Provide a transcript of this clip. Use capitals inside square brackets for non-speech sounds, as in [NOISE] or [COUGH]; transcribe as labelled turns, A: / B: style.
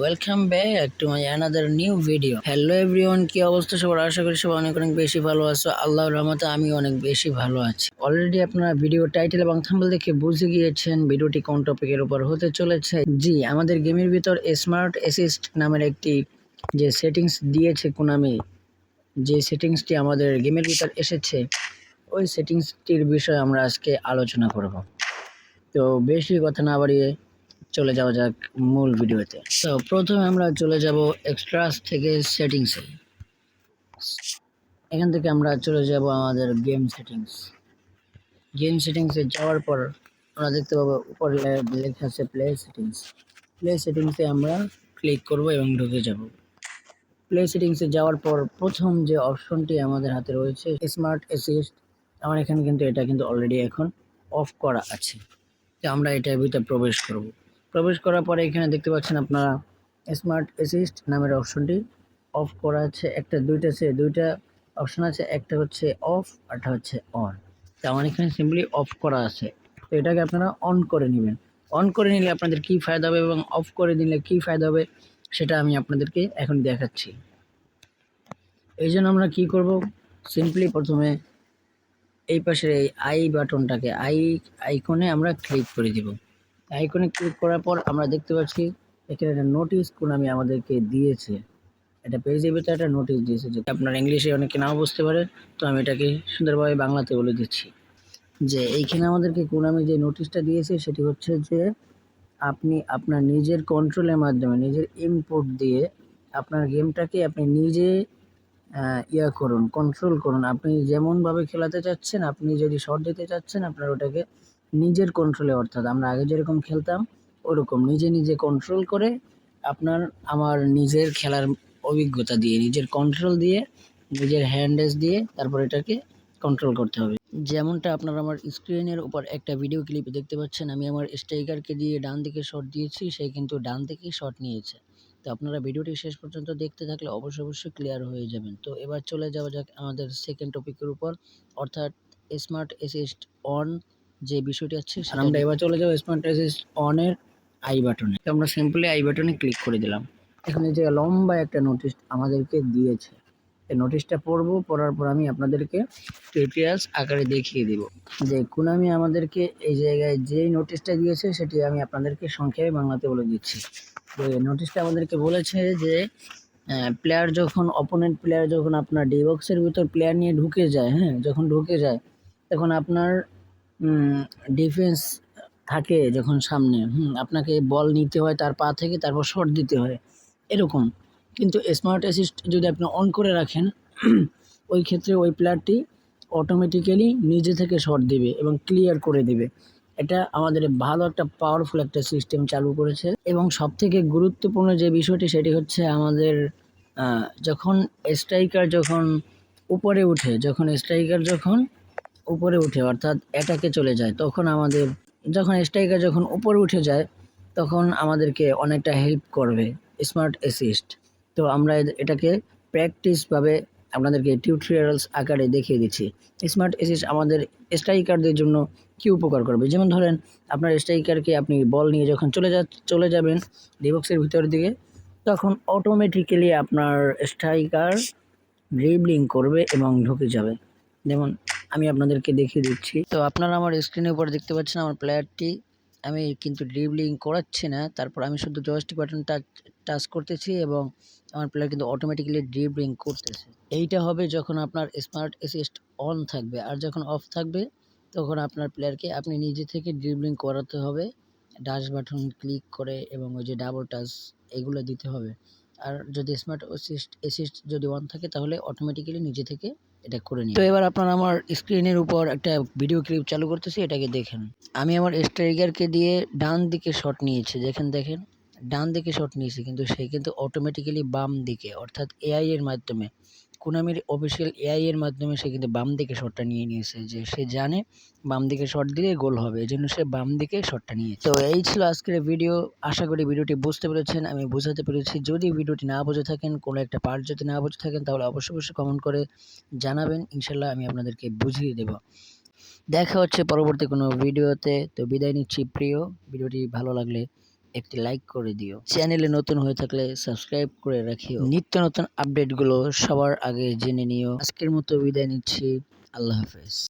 A: Welcome back to my another new video hello everyone কি অবস্থা সবার? আশা করি সবাই অনেক অনেক বেশি ভালো আছো। আল্লাহর রহমতে আমি অনেক বেশি ভালো আছি। অলরেডি আপনারা ভিডিও টাইটেল এবং থাম্বল দেখে বুঝে গিয়েছেন ভিডিওটি কোন টপিকের উপর হতে চলেছে। জি, আমাদের গেমের ভিতর স্মার্ট অ্যাসিস্ট নামের একটি যে সেটিংস দিয়েছে কোনামি যে সেটিংসটি আমাদের গেমের ভিতর এসেছে, ওই সেটিংসটির বিষয়ে আমরা আজকে আলোচনা করব। তো বেশি কথা না বাড়িয়ে চলে যাওয়া যাক মূল ভিডিওতে। তো প্রথমে আমরা চলে যাব এক্সট্রাস থেকে সেটিংসে এখান থেকে আমরা চলে যাব আমাদের গেম সেটিংস গেম সেটিংসে যাওয়ার পর আমরা দেখতে পাবো উপরে লেখা আছে প্লে সেটিংস প্লে সেটিংসে আমরা ক্লিক করব এবং ঢুকে যাব। প্লে সেটিংসে যাওয়ার পর প্রথম যে অপশনটি আমাদের হাতে রয়েছে স্মার্ট অ্যাসিস্ট আমার এখানে কিন্তু এটা কিন্তু অলরেডি এখন অফ করা আছে। আমরা এটার ভিতরে প্রবেশ করব। প্রবেশ করার পরে এখানে দেখতে পাচ্ছেন আপনারা স্মার্ট অ্যাসিস্ট নামের অপশনটি অফ করা আছে। একটা, দুইটা আছে, দুইটা অপশন আছে, একটা হচ্ছে অফ আরটা হচ্ছে অন তো আমার এখানে সিম্পলি অফ করা আছে। তো এটাকে আপনারা অন করে নেবেন। অন করে নিলে আপনাদের কি ফায়দা হবে এবং অফ করে দিলে কি ফায়দা হবে সেটা আমি আপনাদেরকে এখন দেখাচ্ছি। এই জন্য আমরা কি করব? সিম্পলি প্রথমে এই পাশের এই আই বাটনটাকে আই আইকনে আমরা ক্লিক করে দিব। আইকনে ক্লিক করার পর আমরা দেখতে পাচ্ছি, এখানে একটা নোটিশ কোন আমি আমাদেরকে দিয়েছে। এটা পেজের ভিতরে একটা নোটিশ দিয়েছে যে আপনার ইংলিশে অনেকে নাও বুঝতে পারে, তো আমি এটাকে সুন্দরভাবে বাংলাতে বলে দিচ্ছি। যে এইখানে আমাদেরকে কোন আমি যে নোটিশটা দিয়েছে, সেটি হচ্ছে যে আপনি আপনার নিজের কন্ট্রোলের মাধ্যমে, নিজের ইনপুট দিয়ে আপনার গেমটাকে আপনি নিজে ইয়া করুন কন্ট্রোল করুন। আপনি যেমনভাবে খেলাতে চাচ্ছেন, আপনি যদি শট দিতে চাচ্ছেন, আপনার ওটাকে নিজের কন্ট্রোলে অর্থাৎ আমরা আগে যেরকম খেলতাম, ওরকম। নিজে নিজে কন্ট্রোল করে আপনার, আমার নিজের খেলার অভিজ্ঞতা দিয়ে, নিজের কন্ট্রোল দিয়ে, নিজের হ্যান্ডেজ দিয়ে তারপর এটাকে কন্ট্রোল করতে হবে। যেমনটা আপনারা আমার স্ক্রিনের উপর একটা ভিডিও ক্লিপ দেখতে পাচ্ছেন, আমি আমার স্ট্রাইকারকে দিয়ে ডান দিকে শট দিয়েছি, সে কিন্তু ডান দিকেই শট নিয়েছে। তো আপনারা ভিডিওটি শেষ পর্যন্ত দেখতে থাকলে অবশ্যই অবশ্যই ক্লিয়ার হয়ে যাবেন। তো এবার চলে যাওয়া যাক আমাদের সেকেন্ড টপিকের উপর, অর্থাৎ স্মার্ট অ্যাসিস্ট অন যে বিষয়টি আছে আমরা এবার চলে যাব স্মার্ট অ্যাসিস্ট অনের আই বাটনে তো আমরা সিম্পলি আই বাটনে ক্লিক করে দিলাম। এখানে যে লম্বা একটা নোটিশ আমাদেরকে দিয়েছে এই নোটিশটা পড়ব পড়ার পর আমি আপনাদেরকে টিউটোরিয়ালস আকারে দেখিয়ে দিব। যে কুনামি আমাদেরকে এই জায়গায় যেই নোটিশটা দিয়েছে সেটি আমি আপনাদেরকে সংক্ষেপে বাংলাতে বলে দিচ্ছি। তো এই নোটিশটা আমাদেরকে বলেছে যে প্লেয়ার যখন অপোনেন্ট প্লেয়ার যখন আপনার ডি বক্সের ভিতর প্লেয়ার নিয়ে ঢুকে যায় হ্যাঁ যখন ঢুকে যায় তখন আপনার ডিফেন্স থাকে যখন সামনে, হুম, আপনাকে বল নিতে হয়, তার পা থেকে তারপর শট দিতে হয়, এরকম। কিন্তু স্মার্ট অ্যাসিস্ট যদি আপনি অন করে রাখেন, [CLEARS THROAT] ওই ক্ষেত্রে ওই প্লেয়ারটি অটোমেটিক্যালি নিজে থেকে শট দিবে এবং ক্লিয়ার করে দিবে। এটা আমাদের ভালো একটা পাওয়ারফুল একটা সিস্টেম চালু করেছে এবং সবথেকে গুরুত্বপূর্ণ যে বিষয়টি, সেটি হচ্ছে আমাদের যখন স্ট্রাইকার যখন উপরে উঠে, যখন স্ট্রাইকার যখন উপরে উঠে, অর্থাৎ অ্যাটাকে চলে যায়। তখন আমাদের, যখন স্ট্রাইকার যখন উপরে উঠে যায়, তখন আমাদেরকে অনেকটা হেল্প করবে স্মার্ট অ্যাসিস্ট তো আমরা এটাকে প্র্যাকটিসভাবে আপনাদেরকে টিউটোরিয়ালস আকারে দেখিয়ে দিচ্ছি। স্মার্ট অ্যাসিস্ট আমাদের স্ট্রাইকারদের জন্য কী উপকার করবে? যেমন ধরেন, আপনার স্ট্রাইকারকে আপনি বল নিয়ে যখন চলে যা, চলে যাবেন ডিবক্সের ভিতর দিকে, তখন অটোমেটিক্যালি আপনার স্ট্রাইকার ড্রিবলিং করবে এবং ঢুকে যাবে। যেমন আমি আপনাদেরকে দেখিয়ে দিচ্ছি। তো আপনারা আমার স্ক্রিনের উপর দেখতে পাচ্ছেন আমার প্লেয়ারটি আমি কিন্তু ড্রিবলিং করাচ্ছি না, তারপর আমি শুধু জয়স্টিক বাটন টাচ টাচ করতেছি এবং আমার প্লেয়ার কিন্তু অটোমেটিক্যালি ড্রিবলিং করতেছে। এইটা হবে যখন আপনার স্মার্ট অ্যাসিস্ট অন থাকবে। আর যখন অফ থাকবে, তখন আপনার প্লেয়ারকে আপনি নিজে থেকে ড্রিবলিং করাতে হবে। ডাশ বাটন ক্লিক করে এবং ওই যে ডাবল টাচ এগুলো দিতে হবে। আর যদি স্মার্ট অ্যাসিস্ট অ্যাসিস্ট যদি অন থাকে, তাহলে অটোমেটিক্যালি নিজে থেকে এটা করে নিই তো এবার আপনারা আমার স্ক্রিনের উপর একটা ভিডিও ক্লিপ চালু করতেছি, এটাকে দেখেন। আমি আমার স্ট্রাইকারকে দিয়ে ডান দিকে শট নিয়েছি দেখেন দেখেন ডান দিকে শট নিয়েছে, কিন্তু সে কিন্তু অটোমেটিক্যালি বাম দিকে, অর্থাৎ এআই এর মাধ্যমে কুনামির অফিসিয়াল এআই এর মাধ্যমে সে কিন্তু বাম দিকে শটটা নিয়ে নিয়েছে, যে সে জানে বাম দিকে শট দিলে গোল হবে এই জন্য সে বাম দিকে শটটা নিয়েছে। তো এই ছিল আজকের ভিডিও আশা করি ভিডিওটি বুঝতে পেরেছেন, আমি বোঝাতে পেরেছি, যদি ভিডিওটি না বুঝে থাকেন, কোনো একটা পার্ট যদি না বুঝে থাকেন, তাহলে অবশ্যই অবশ্যই কমেন্ট করে জানাবেন ইনশাল্লাহ আমি আপনাদেরকে বুঝিয়ে দেব। দেখা হচ্ছে পরবর্তী কোনো ভিডিওতে তো বিদায় নিচ্ছি প্রিয় ভিডিওটি ভালো লাগলে একটি লাইক করে দিও। চ্যানেলে নতুন হয়ে থাকলে সাবস্ক্রাইব করে রাখিও। নিত্য নতুন আপডেটগুলো সবার আগে জেনে নিও। আজকের মতো বিদায় নিচ্ছি। আল্লাহ হাফেজ।